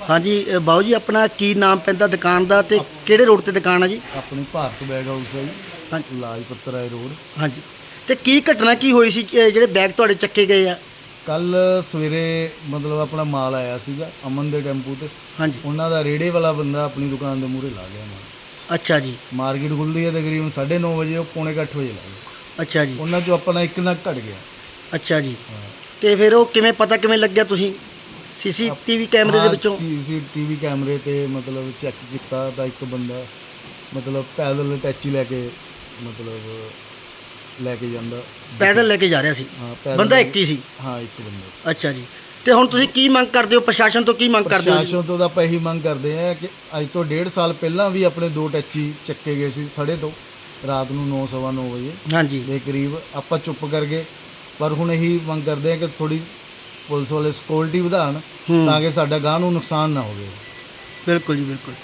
ਹਾਂਜੀ ਅ, ਬਾਊ ਜੀ ਆਪਣਾ ਕੀ ਨਾਮ ਪੈਂਦਾ ਦੁਕਾਨ ਦਾ ਤੇ ਕਿਹੜੇ ਰੋਡ ਤੇ ਦੁਕਾਨ ਹੈ ਜੀ? ਆਪਣੀ ਭਾਰਤ ਬੈਗ ਹਾਊਸ ਹੈ ਜੀ ਹਾਂਜੀ। ਲਾਜਪਤ ਰਾਏ ਰੋਡ। ਹਾਂਜੀ। ਤੇ ਕੀ ਘਟਨਾ ਕੀ ਹੋਈ ਸੀ ਕਿ ਜਿਹੜੇ ਬੈਗ ਤੁਹਾਡੇ ਚੱਕੇ ਗਏ ਆ? ਕੱਲ ਸਵੇਰੇ ਮਤਲਬ ਆਪਣਾ ਮਾਲ ਆਇਆ ਸੀਗਾ ਅਮਨ ਦੇ ਟੈਂਪੂ ਤੇ। ਹਾਂਜੀ। ਉਹਨਾਂ ਦਾ ਰੇੜੇ ਵਾਲਾ ਬੰਦਾ ਆਪਣੀ ਦੁਕਾਨ ਦੇ ਮੂਹਰੇ ਲਾ ਗਿਆ ਮਾਲ। ਅੱਛਾ ਜੀ। ਮਾਰਕੀਟ ਖੁੱਲਦੀ ਹੈ ਤਕਰੀਬਨ 9:30 ਵਜੇ ਉਹ ਪੌਣੇ ਕੁ ਅੱਠ ਵਜੇ ਲਾ ਗਿਆ। ਅੱਛਾ ਜੀ। ਉਹਨਾਂ ਚੋਂ ਆਪਣਾ ਇੱਕ ਨੱਕ ਘਟ ਗਿਆ। ਅੱਛਾ ਜੀ। ਹਾਂ। ਤੇ ਫਿਰ ਉਹ ਕਿਵੇਂ ਪਤਾ ਕਿਵੇਂ ਲੱਗਿਆ ਤੁਸੀਂ? ਸੀਸੀਟੀਵੀ ਕੈਮਰੇ ਦੇ ਵਿੱਚੋਂ? ਸੀਸੀਟੀਵੀ ਕੈਮਰੇ ਤੇ ਮਤਲਬ ਚੈੱਕ ਕੀਤਾ ਤਾਂ ਇੱਕ ਬੰਦਾ ਮਤਲਬ ਪੈਦਲ ਟੈਚੀ ਲੈ ਕੇ ਮਤਲਬ ਲੈ ਕੇ ਜਾਂਦਾ। ਪੈਦਲ ਲੈ ਕੇ ਜਾ ਰਿਹਾ ਸੀ? ਹਾਂ ਪੈਦਲ ਬੰਦਾ ਇੱਕ ਹੀ ਸੀ? ਹਾਂ ਇੱਕ ਬੰਦਾ ਸੀ। ਅੱਛਾ ਜੀ। ਤੇ ਹੁਣ ਤੁਸੀਂ ਕੀ ਮੰਗ ਕਰਦੇ ਹੋ? ਪ੍ਰਸ਼ਾਸਨ ਤੋਂ ਕੀ ਮੰਗ ਕਰਦੇ ਹੋ ਜੀ? ਪ੍ਰਸ਼ਾਸਨ ਤੋਂ ਤਾਂ ਆਪਾਂ ਇਹੀ ਮੰਗ ਕਰਦੇ ਆ ਕਿ ਅੱਜ ਤੋਂ ਡੇਢ ਸਾਲ ਪਹਿਲਾਂ ਵੀ ਆਪਣੇ ਦੋ ਟੈਚੀ ਚੱਕੇ ਗਏ ਸੀ ਥੜੇ ਤੋਂ ਰਾਤ ਨੂੰ 9:30 ਵਜੇ। ਹਾਂਜੀ। ਦੇ ਕਰੀਬ ਆਪਾਂ ਚੁੱਪ ਕਰ ਗਏ ਪਰ ਹੁਣ ਇਹੀ ਮੰਗ ਕਰਦੇ ਆ ਕਿ ਥੋੜੀ ਪੁਲਿਸ ਵਾਲੇ ਸਿਕਿਉਰਿਟੀ ਵਧਾਉਣ ਹੂੰ। ਤਾਂ ਕਿ ਸਾਡਾ ਗਾਹ ਨੂੰ ਨੁਕਸਾਨ ਨਾ ਹੋਵੇ। ਬਿਲਕੁਲ ਜੀ ਬਿਲਕੁਲ।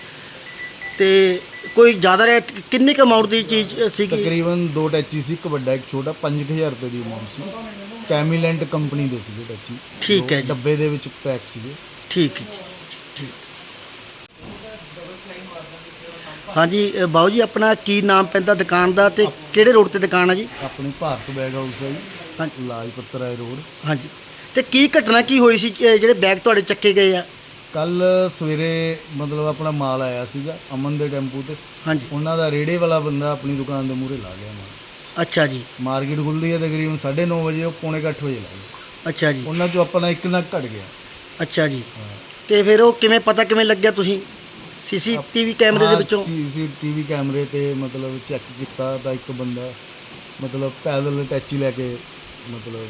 ਤੇ ਕੋਈ ਜ਼ਿਆਦਾ ਰੇਟ ਕਿੰਨੀ ਕੁ ਅਮਾਉਂਟ ਦੀ ਚੀਜ਼ ਸੀਗੀ? ਤਕਰੀਬਨ ਦੋ ਟੈਚੀ ਸੀ ਇੱਕ ਵੱਡਾ ਇੱਕ ਛੋਟਾ 5000 ਰੁਪਏ ਦੀ ਅਮਾਉਂਟ ਸੀ। ਕੈਮੀਲੈਂਟ ਕੰਪਨੀ ਦੇ ਸੀਗੇ ਟੈਚੀ। ਠੀਕ ਹੈ ਜੀ। ਡੱਬੇ ਦੇ ਵਿੱਚ ਪੈਕ ਸੀਗੇ। ਠੀਕ ਹੈ ਜੀ ਠੀਕ। ਹਾਂਜੀ ਬਾਊ ਜੀ ਆਪਣਾ ਕੀ ਨਾਮ ਪੈਂਦਾ ਦੁਕਾਨ ਦਾ ਤੇ ਕਿਹੜੇ ਰੋਡ ਤੇ ਦੁਕਾਨ ਹੈ ਜੀ? ਆਪਣੀ ਭਾਰਤ ਬੈਗ ਹਾਊਸ ਹੈ ਜੀ। ਲਾਜਪਤ ਰਾਏ ਰੋਡ। ਹਾਂਜੀ। ਤੇ ਕੀ ਘਟਨਾ ਕੀ ਹੋਈ ਸੀ ਕਿ ਜਿਹੜੇ ਬੈਗ ਤੁਹਾਡੇ ਚੱਕੇ ਗਏ ਆ? ਕੱਲ ਸਵੇਰੇ ਮਤਲਬ ਆਪਣਾ ਮਾਲ ਆਇਆ ਸੀਗਾ ਅਮਨ ਦੇ ਟੈਂਪੂ ਤੇ। ਹਾਂਜੀ। ਉਹਨਾਂ ਦਾ ਰੇੜੇ ਵਾਲਾ ਬੰਦਾ ਆਪਣੀ ਦੁਕਾਨ ਦੇ ਮੂਹਰੇ ਲਾ ਗਿਆ ਮਾਲ। ਅੱਛਾ ਜੀ। ਮਾਰਕੀਟ ਖੁੱਲਦੀ ਹੈ ਤਕਰੀਬਨ 9:30 ਵਜੇ ਉਹ ਪੌਣੇ ਕੁ ਅੱਠ ਵਜੇ ਲਾ ਗਿਆ ਅੱਛਾ ਜੀ। ਉਹਨਾਂ ਚੋਂ ਆਪਣਾ ਇੱਕ ਨੱਕ ਘਟ ਗਿਆ। ਅੱਛਾ ਜੀ। ਤੇ ਫਿਰ ਉਹ ਕਿਵੇਂ ਪਤਾ ਕਿਵੇਂ ਲੱਗਿਆ ਤੁਸੀਂ? ਸੀਸੀਟੀਵੀ ਕੈਮਰੇ ਦੇ ਵਿੱਚੋਂ? ਸੀਸੀਟੀਵੀ ਕੈਮਰੇ ਤੇ ਮਤਲਬ ਚੈੱਕ ਕੀਤਾ ਤਾਂ ਇੱਕ ਬੰਦਾ ਮਤਲਬ ਪੈਦਲ ਟੈਚੀ ਲੈ ਕੇ ਮਤਲਬ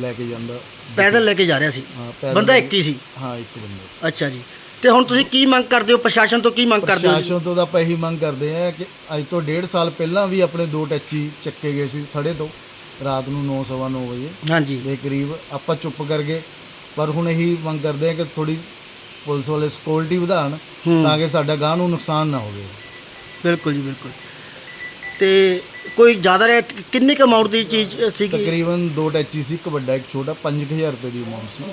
ਲੈ ਕੇ ਜਾਂਦਾ। ਪੈਦਲ ਲੈ ਕੇ ਜਾ ਰਿਹਾ ਸੀ। ਹਾਂ ਪੈਦਲ ਬੰਦਾ ਇੱਕ ਹੀ ਸੀ? ਹਾਂ ਇੱਕ ਬੰਦਾ ਸੀ। ਅੱਛਾ ਜੀ। ਤੇ ਹੁਣ ਤੁਸੀਂ ਕੀ ਮੰਗ ਕਰਦੇ ਹੋ? ਪ੍ਰਸ਼ਾਸਨ ਤੋਂ ਕੀ ਮੰਗ ਕਰਦੇ ਹੋ? ਜੀ? ਪ੍ਰਸ਼ਾਸਨ ਤੋਂ ਤਾਂ ਆਪਾਂ ਇਹੀ ਮੰਗ ਕਰਦੇ ਆ ਕਿ ਅੱਜ ਤੋਂ ਡੇਢ ਸਾਲ ਪਹਿਲਾਂ ਵੀ ਆਪਣੇ ਦੋ ਟੈਚੀ ਚੱਕੇ ਗਏ ਸੀ ਥੜੇ ਤੋਂ ਰਾਤ ਨੂੰ 9:30 ਵਜੇ। ਹਾਂਜੀ। ਦੇ ਕਰੀਬ ਆਪਾਂ ਚੁੱਪ ਕਰ ਗਏ। ਪਰ ਹੁਣ ਇਹੀ ਮੰਗ ਕਰਦੇ ਆ ਕਿ ਥੋੜੀ ਪੁਲਿਸ ਵਾਲੇ ਸਿਕਿਉਰਿਟੀ ਵਧਾਉਣ ਹੂੰ। ਤਾਂ ਕਿ ਸਾਡਾ ਗਾਹ ਨੂੰ ਨੁਕਸਾਨ ਨਾ ਹੋਵੇ। ਬਿਲਕੁਲ ਜੀ ਬਿਲਕੁਲ। ਤੇ ਕੋਈ ਜ਼ਿਆਦਾ ਰੇਟ ਕਿੰਨੀ ਕੁ ਅਮਾਉਂਟ ਦੀ ਚੀਜ਼ ਸੀਗੀ? ਤਕਰੀਬਨ ਦੋ ਟੈਚੀ ਸੀ ਇੱਕ ਵੱਡਾ ਇੱਕ ਛੋਟਾ 5000 ਰੁਪਏ ਦੀ ਅਮਾਉਂਟ ਸੀ।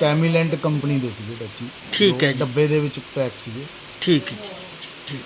ਕੈਮੀਲੈਂਟ ਕੰਪਨੀ ਦੇ ਸੀਗੇ ਟੈਚੀ। ਠੀਕ ਹੈ ਜੀ। ਡੱਬੇ ਦੇ ਵਿੱਚ ਪੈਕ ਸੀਗੇ। ਠੀਕ ਹੈ ਜੀ ਠੀਕ